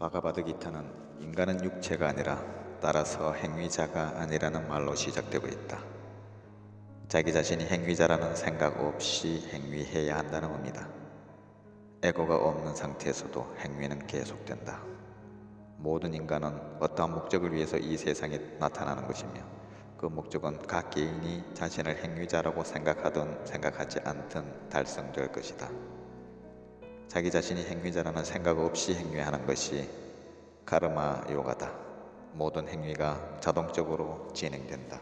바가바드 기타는 인간은 육체가 아니라 따라서 행위자가 아니라는 말로 시작되고 있다. 자기 자신이 행위자라는 생각 없이 행위해야 한다는 의미다. 에고가 없는 상태에서도 행위는 계속된다. 모든 인간은 어떠한 목적을 위해서 이 세상에 나타나는 것이며 그 목적은 각 개인이 자신을 행위자라고 생각하든 생각하지 않든 달성될 것이다. 자기 자신이 행위자라는 생각 없이 행위하는 것이 카르마 요가다. 모든 행위가 자동적으로 진행된다.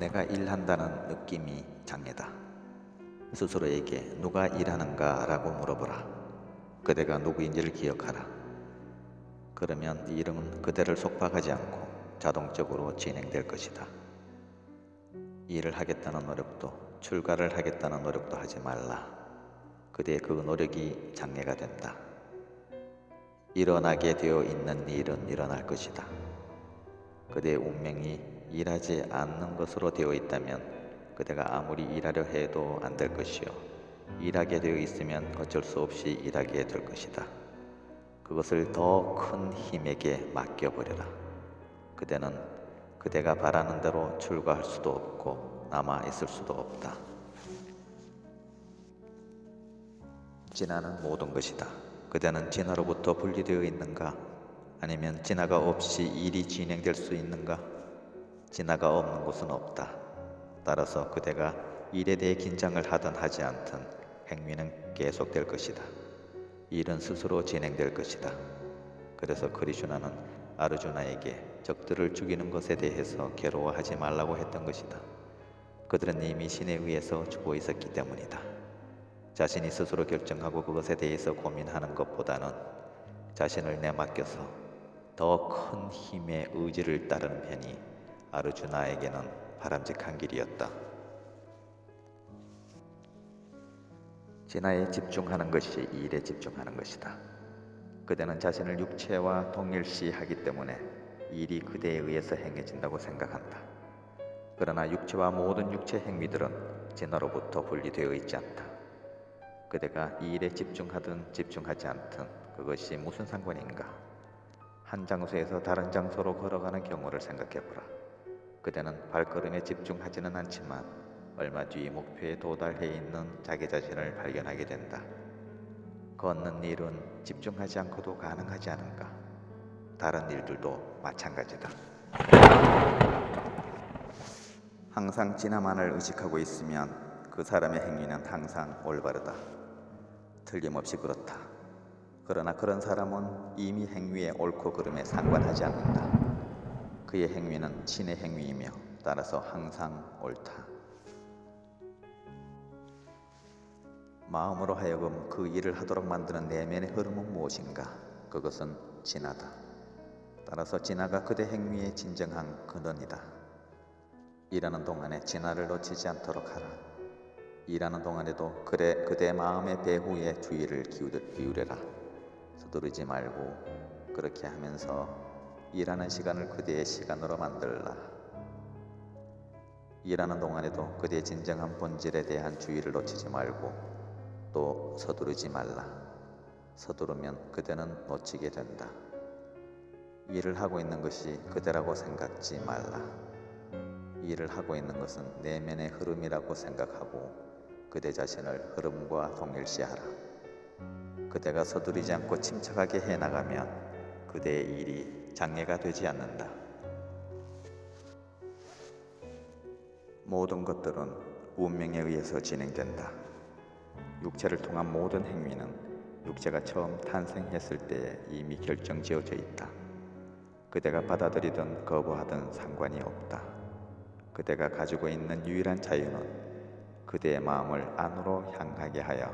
내가 일한다는 느낌이 장애다. 스스로에게 누가 일하는가 라고 물어보라. 그대가 누구인지를 기억하라. 그러면 이 일은 그대를 속박하지 않고 자동적으로 진행될 것이다. 일을 하겠다는 노력도 출가를 하겠다는 노력도 하지 말라. 그대의 그 노력이 장애가 된다. 일어나게 되어 있는 일은 일어날 것이다. 그대의 운명이 일하지 않는 것으로 되어 있다면 그대가 아무리 일하려 해도 안 될 것이요. 일하게 되어 있으면 어쩔 수 없이 일하게 될 것이다. 그것을 더 큰 힘에게 맡겨버려라. 그대는 그대가 바라는 대로 출가할 수도 없고 남아 있을 수도 없다. 진화는 모든 것이다. 그대는 진화로부터 분리되어 있는가? 아니면 진화가 없이 일이 진행될 수 있는가? 진화가 없는 곳은 없다. 따라서 그대가 일에 대해 긴장을 하든 하지 않든 행위는 계속될 것이다. 일은 스스로 진행될 것이다. 그래서 크리슈나는 아르주나에게 적들을 죽이는 것에 대해서 괴로워하지 말라고 했던 것이다. 그들은 이미 신에 의해서 죽어 있었기 때문이다. 자신이 스스로 결정하고 그것에 대해서 고민하는 것보다는 자신을 내맡겨서 더 큰 힘의 의지를 따르는 편이 아르주나에게는 바람직한 길이었다. 진화에 집중하는 것이 일에 집중하는 것이다. 그대는 자신을 육체와 동일시하기 때문에 일이 그대에 의해서 행해진다고 생각한다. 그러나 육체와 모든 육체 행위들은 진화로부터 분리되어 있지 않다. 그대가 이 일에 집중하든 집중하지 않든 그것이 무슨 상관인가? 한 장소에서 다른 장소로 걸어가는 경우를 생각해보라. 그대는 발걸음에 집중하지는 않지만 얼마 뒤 목표에 도달해 있는 자기 자신을 발견하게 된다. 걷는 일은 집중하지 않고도 가능하지 않은가? 다른 일들도 마찬가지다. 항상 진화만을 의식하고 있으면 그 사람의 행위는 항상 올바르다. 틀림없이 그렇다. 그러나 그런 사람은 이미 행위의 옳고 그름에 상관하지 않는다. 그의 행위는 신의 행위이며 따라서 항상 옳다. 마음으로 하여금 그 일을 하도록 만드는 내면의 흐름은 무엇인가? 그것은 진화다. 따라서 진화가 그대 행위의 진정한 근원이다. 일하는 동안에 진화를 놓치지 않도록 하라. 일하는 동안에도 그래 그대 마음의 배후에 주의를 기울여라. 서두르지 말고 그렇게 하면서 일하는 시간을 그대의 시간으로 만들라. 일하는 동안에도 그대의 진정한 본질에 대한 주의를 놓치지 말고 또 서두르지 말라. 서두르면 그대는 놓치게 된다. 일을 하고 있는 것이 그대라고 생각지 말라. 일을 하고 있는 것은 내면의 흐름이라고 생각하고 그대 자신을 흐름과 동일시하라. 그대가 서두르지 않고 침착하게 해나가면 그대의 일이 장애가 되지 않는다. 모든 것들은 운명에 의해서 진행된다. 육체를 통한 모든 행위는 육체가 처음 탄생했을 때에 이미 결정 지어져 있다. 그대가 받아들이든 거부하든 상관이 없다. 그대가 가지고 있는 유일한 자유는 그대의 마음을 안으로 향하게 하여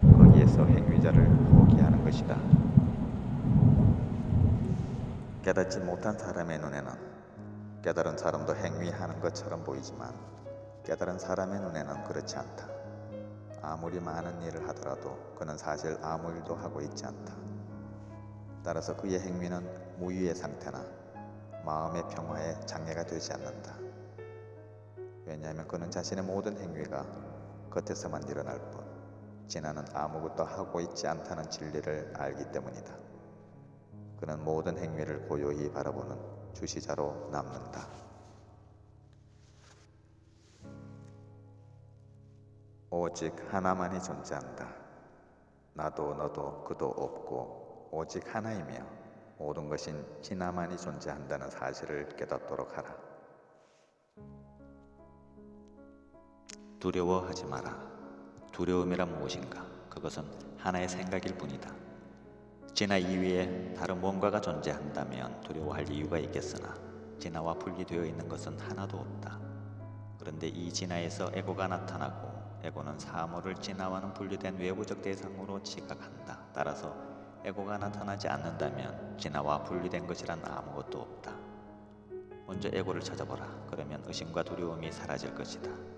거기에서 행위자를 포기하는 것이다. 깨닫지 못한 사람의 눈에는 깨달은 사람도 행위하는 것처럼 보이지만 깨달은 사람의 눈에는 그렇지 않다. 아무리 많은 일을 하더라도 그는 사실 아무 일도 하고 있지 않다. 따라서 그의 행위는 무유의 상태나 마음의 평화에 장애가 되지 않는다. 왜냐하면 그는 자신의 모든 행위가 겉에서만 일어날 뿐 진아는 아무것도 하고 있지 않다는 진리를 알기 때문이다. 그는 모든 행위를 고요히 바라보는 주시자로 남는다. 오직 하나만이 존재한다. 나도 너도 그도 없고 오직 하나이며 모든 것인 진아만이 존재한다는 사실을 깨닫도록 하라. 두려워하지 마라. 두려움이란 무엇인가? 그것은 하나의 생각일 뿐이다. 진아 이외에 다른 뭔가가 존재한다면 두려워할 이유가 있겠으나 진아와 분리되어 있는 것은 하나도 없다. 그런데 이 진아에서 에고가 나타나고 에고는 사물을 진화와는 분리된 외부적 대상으로 지각한다. 따라서 에고가 나타나지 않는다면 진화와 분리된 것이란 아무것도 없다. 먼저 에고를 찾아보라. 그러면 의심과 두려움이 사라질 것이다.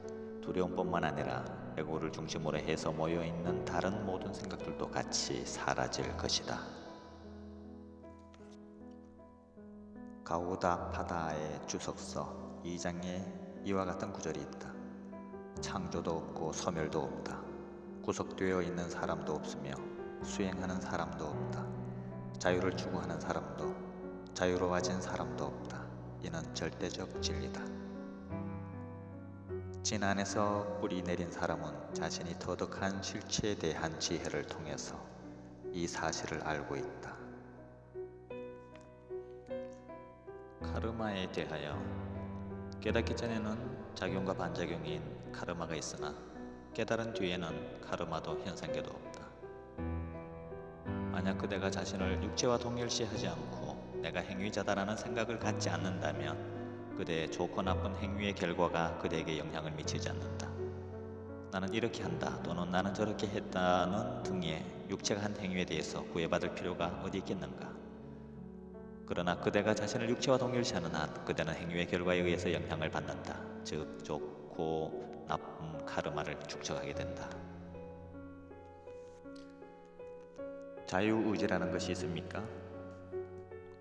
두려움뿐만 아니라 에고를 중심으로 해서 모여 있는 다른 모든 생각들도 같이 사라질 것이다. 가우다 파다의 주석서 2장에 이와 같은 구절이 있다. 창조도 없고 소멸도 없다. 구속되어 있는 사람도 없으며 수행하는 사람도 없다. 자유를 추구하는 사람도 자유로워진 사람도 없다. 이는 절대적 진리다. 진 안에서 뿌리 내린 사람은 자신이 터득한 실체에 대한 지혜를 통해서 이 사실을 알고 있다. 카르마에 대하여 깨닫기 전에는 작용과 반작용인 카르마가 있으나 깨달은 뒤에는 카르마도 현상계도 없다. 만약 그대가 자신을 육체와 동일시하지 않고 내가 행위자다라는 생각을 갖지 않는다면 그대의 좋고 나쁜 행위의 결과가 그대에게 영향을 미치지 않는다. 나는 이렇게 한다 또는 나는 저렇게 했다는 등의 육체가 한 행위에 대해서 구애받을 필요가 어디 있겠는가? 그러나 그대가 자신을 육체와 동일시하는 한 그대는 행위의 결과에 의해서 영향을 받는다. 즉 좋고 나쁜 카르마를 축적하게 된다. 자유의지라는 것이 있습니까?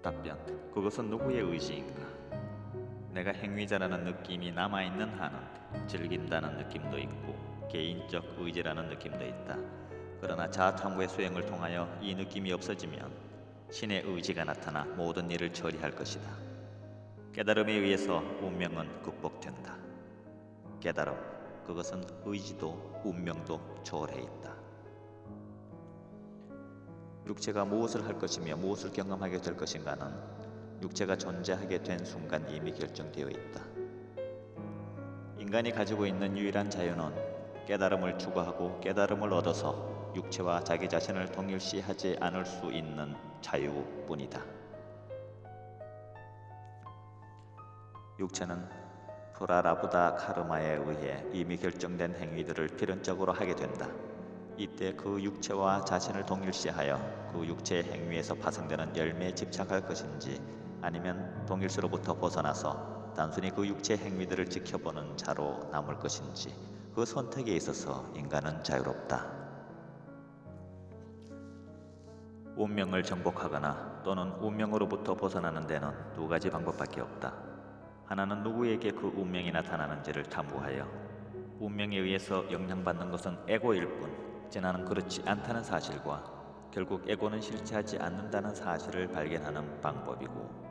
답변. 그것은 누구의 의지인가? 내가 행위자라는 느낌이 남아있는 한은 즐긴다는 느낌도 있고 개인적 의지라는 느낌도 있다. 그러나 자아탐구의 수행을 통하여 이 느낌이 없어지면 신의 의지가 나타나 모든 일을 처리할 것이다. 깨달음에 의해서 운명은 극복된다. 깨달음, 그것은 의지도 운명도 초월해 있다. 육체가 무엇을 할 것이며 무엇을 경험하게 될 것인가는 육체가 존재하게 된 순간 이미 결정되어 있다. 인간이 가지고 있는 유일한 자유는 깨달음을 추구하고 깨달음을 얻어서 육체와 자기 자신을 동일시하지 않을 수 있는 자유뿐이다. 육체는 프라라부다 카르마에 의해 이미 결정된 행위들을 필연적으로 하게 된다. 이때 그 육체와 자신을 동일시하여 그 육체의 행위에서 파생되는 열매에 집착할 것인지 아니면 동일시로부터 벗어나서 단순히 그 육체의 행위들을 지켜보는 자로 남을 것인지 그 선택에 있어서 인간은 자유롭다. 운명을 정복하거나 또는 운명으로부터 벗어나는 데는 두 가지 방법밖에 없다. 하나는 누구에게 그 운명이 나타나는지를 탐구하여 운명에 의해서 영향받는 것은 에고일 뿐 진화는 그렇지 않다는 사실과 결국 에고는 실체하지 않는다는 사실을 발견하는 방법이고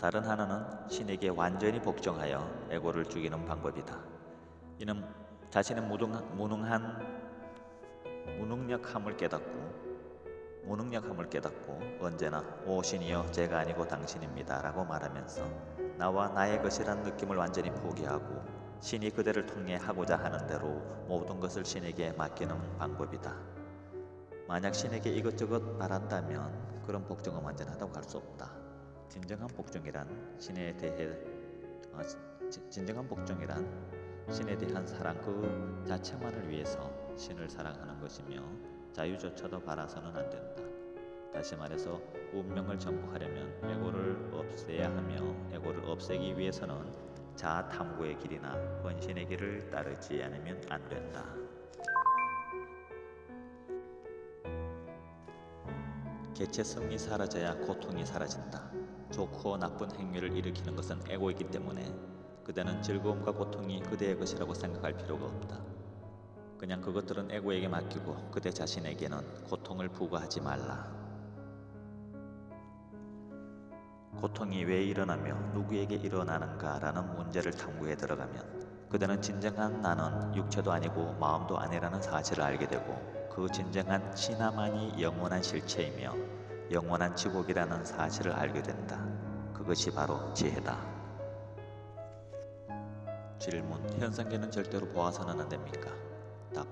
다른 하나는 신에게 완전히 복종하여 에고를 죽이는 방법이다. 이는 자신의 무능한, 무능 한 무능력함을 깨닫고 무능력함을 깨닫고 언제나 오 신이여 제가 아니고 당신입니다 라고 말하면서 나와 나의 것이란 느낌을 완전히 포기하고 신이 그대를 통해 하고자 하는 대로 모든 것을 신에게 맡기는 방법이다. 만약 신에게 이것저것 바란다면 그런 복종은 완전하다고 할 수 없다. 진정한 복종이란 신에 대해 어, 진정한 복종이란 신에 대한 사랑 그 자체만을 위해서 신을 사랑하는 것이며 자유조차도 바라서는 안 된다. 다시 말해서 운명을 정복하려면 에고를 없애야 하며 에고를 없애기 위해서는 자아 탐구의 길이나 헌신의 길을 따르지 않으면 안 된다. 개체성이 사라져야 고통이 사라진다. 좋고 나쁜 행위를 일으키는 것은 에고이기 때문에 그대는 즐거움과 고통이 그대의 것이라고 생각할 필요가 없다. 그냥 그것들은 에고에게 맡기고 그대 자신에게는 고통을 부과하지 말라. 고통이 왜 일어나며 누구에게 일어나는가라는 문제를 탐구해 들어가면 그대는 진정한 나는 육체도 아니고 마음도 아니라는 사실을 알게 되고 그 진정한 진화만이 영원한 실체이며 영원한 지옥이라는 사실을 알게 된다. 그것이 바로 지혜다. 질문: 현상계는 절대로 보아서는 안 됩니까? 답: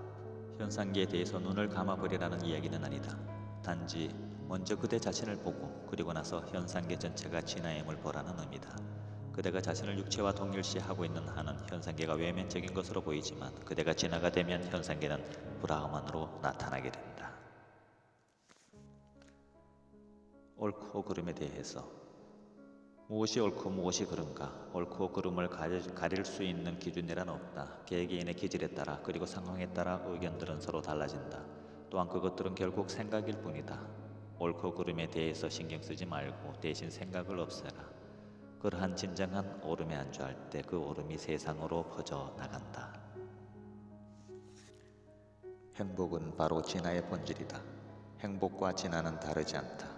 현상계에 대해서 눈을 감아버리라는 이야기는 아니다. 단지 먼저 그대 자신을 보고 그리고 나서 현상계 전체가 진화임을 보라는 의미다. 그대가 자신을 육체와 동일시하고 있는 한은 현상계가 외면적인 것으로 보이지만 그대가 진화가 되면 현상계는 브라흐만으로 나타나게 된다. 옳고 그름에 대해서 무엇이 옳고 무엇이 그른가 옳고 그름을 가릴 수 있는 기준이란 없다. 개개인의 기질에 따라 그리고 상황에 따라 의견들은 서로 달라진다. 또한 그것들은 결국 생각일 뿐이다. 옳고 그름에 대해서 신경 쓰지 말고 대신 생각을 없애라. 그러한 진정한 오름에 안주할 때 그 오름이 세상으로 퍼져 나간다. 행복은 바로 진화의 본질이다. 행복과 진화는 다르지 않다.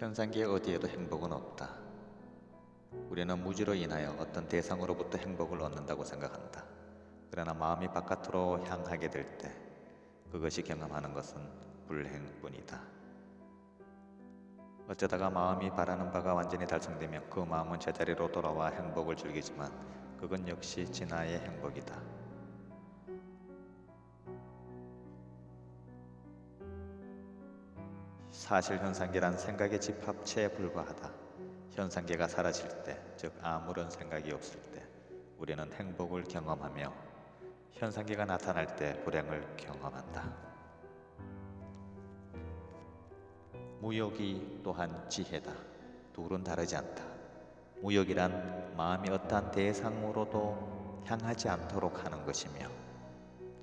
현상계 어디에도 행복은 없다. 우리는 무지로 인하여 어떤 대상으로부터 행복을 얻는다고 생각한다. 그러나 마음이 바깥으로 향하게 될 때 그것이 경험하는 것은 불행뿐이다. 어쩌다가 마음이 바라는 바가 완전히 달성되면 그 마음은 제자리로 돌아와 행복을 즐기지만 그건 역시 진화의 행복이다. 사실 현상계란 생각의 집합체에 불과하다. 현상계가 사라질 때, 즉 아무런 생각이 없을 때 우리는 행복을 경험하며 현상계가 나타날 때 불행을 경험한다. 무욕이 또한 지혜다. 둘은 다르지 않다. 무욕이란 마음이 어떠한 대상으로도 향하지 않도록 하는 것이며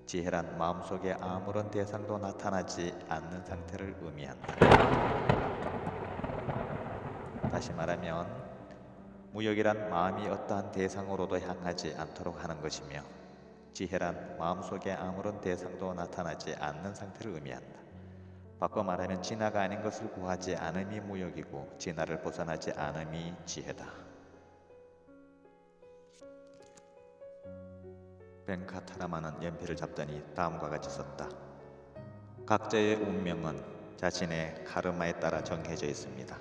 지혜란 마음속에 아무런 대상도 나타나지 않는 상태를 의미한다. 다시 말하면 무욕이란 마음이 어떠한 대상으로도 향하지 않도록 하는 것이며 지혜란 마음속에 아무런 대상도 나타나지 않는 상태를 의미한다. 바꿔 말하면 진화가 아닌 것을 구하지 않음이 무역이고 진화를 벗어나지 않음이 지혜다. 벤카타라마는 연필을 잡더니 다음과 같이 썼다. 각자의 운명은 자신의 카르마에 따라 정해져 있습니다.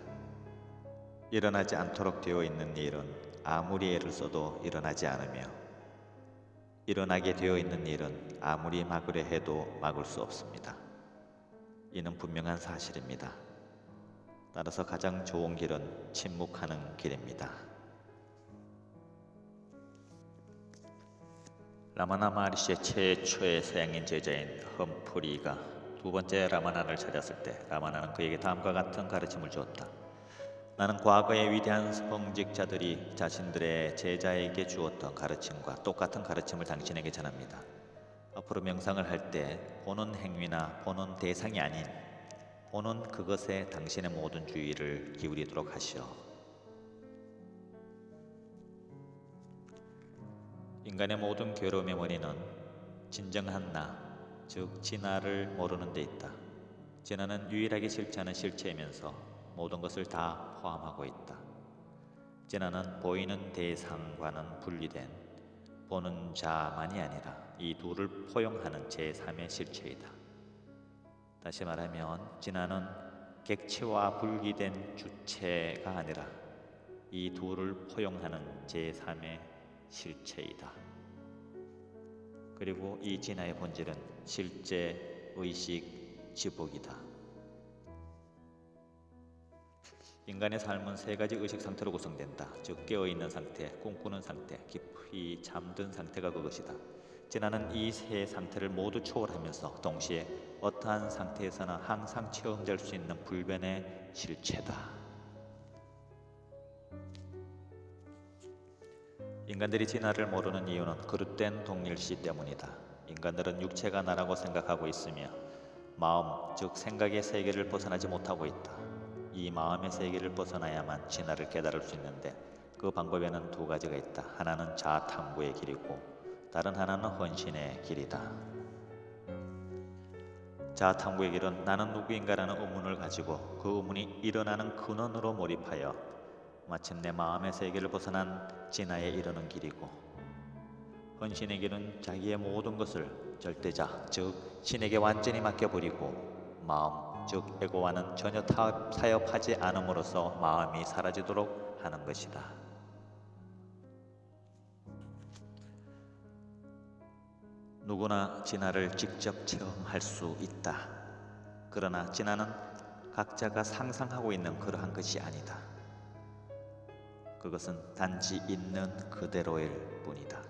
일어나지 않도록 되어 있는 일은 아무리 애를 써도 일어나지 않으며 일어나게 되어 있는 일은 아무리 막으려 해도 막을 수 없습니다. 이는 분명한 사실입니다. 따라서 가장 좋은 길은 침묵하는 길입니다. 라마나 마리시의 최초의 서양인 제자인 험프리가 두 번째 라마나를 찾았을 때 라마나는 그에게 다음과 같은 가르침을 주었다. 나는 과거의 위대한 성직자들이 자신들의 제자에게 주었던 가르침과 똑같은 가르침을 당신에게 전합니다. 앞으로 명상을 할 때 보는 행위나 보는 대상이 아닌 보는 그것에 당신의 모든 주의를 기울이도록 하시오. 인간의 모든 괴로움의 원인은 진정한 나, 즉 진화를 모르는 데 있다. 진화는 유일하게 실체하는 실체이면서 모든 것을 다 포함하고 있다. 진화는 보이는 대상과는 분리된 보는 자만이 아니라 이 둘을 포용하는 제3의 실체이다. 다시 말하면 진화는 객체와 분리된 주체가 아니라 이 둘을 포용하는 제3의 실체이다. 그리고 이 진화의 본질은 실제 의식 지복이다. 인간의 삶은 세 가지 의식 상태로 구성된다. 즉 깨어 있는 상태, 꿈꾸는 상태, 깊이 잠든 상태가 그것이다. 진화는 이 세 상태를 모두 초월하면서 동시에 어떠한 상태에서나 항상 체험될 수 있는 불변의 실체다. 인간들이 진화를 모르는 이유는 그릇된 동일시 때문이다. 인간들은 육체가 나라고 생각하고 있으며 마음, 즉 생각의 세계를 벗어나지 못하고 있다. 이 마음의 세계를 벗어나야만 진화를 깨달을 수 있는데 그 방법에는 두 가지가 있다. 하나는 자탐구의 길이고 다른 하나는 헌신의 길이다. 자아 탐구의 길은 나는 누구인가라는 의문을 가지고 그 의문이 일어나는 근원으로 몰입하여 마침내 마음의 세계를 벗어난 진화에 이르는 길이고 헌신의 길은 자기의 모든 것을 절대자 즉 신에게 완전히 맡겨버리고 마음 즉 에고와는 전혀 타, 타협하지 않음으로써 마음이 사라지도록 하는 것이다. 누구나 진화를 직접 체험할 수 있다. 그러나 진화는 각자가 상상하고 있는 그러한 것이 아니다. 그것은 단지 있는 그대로일 뿐이다.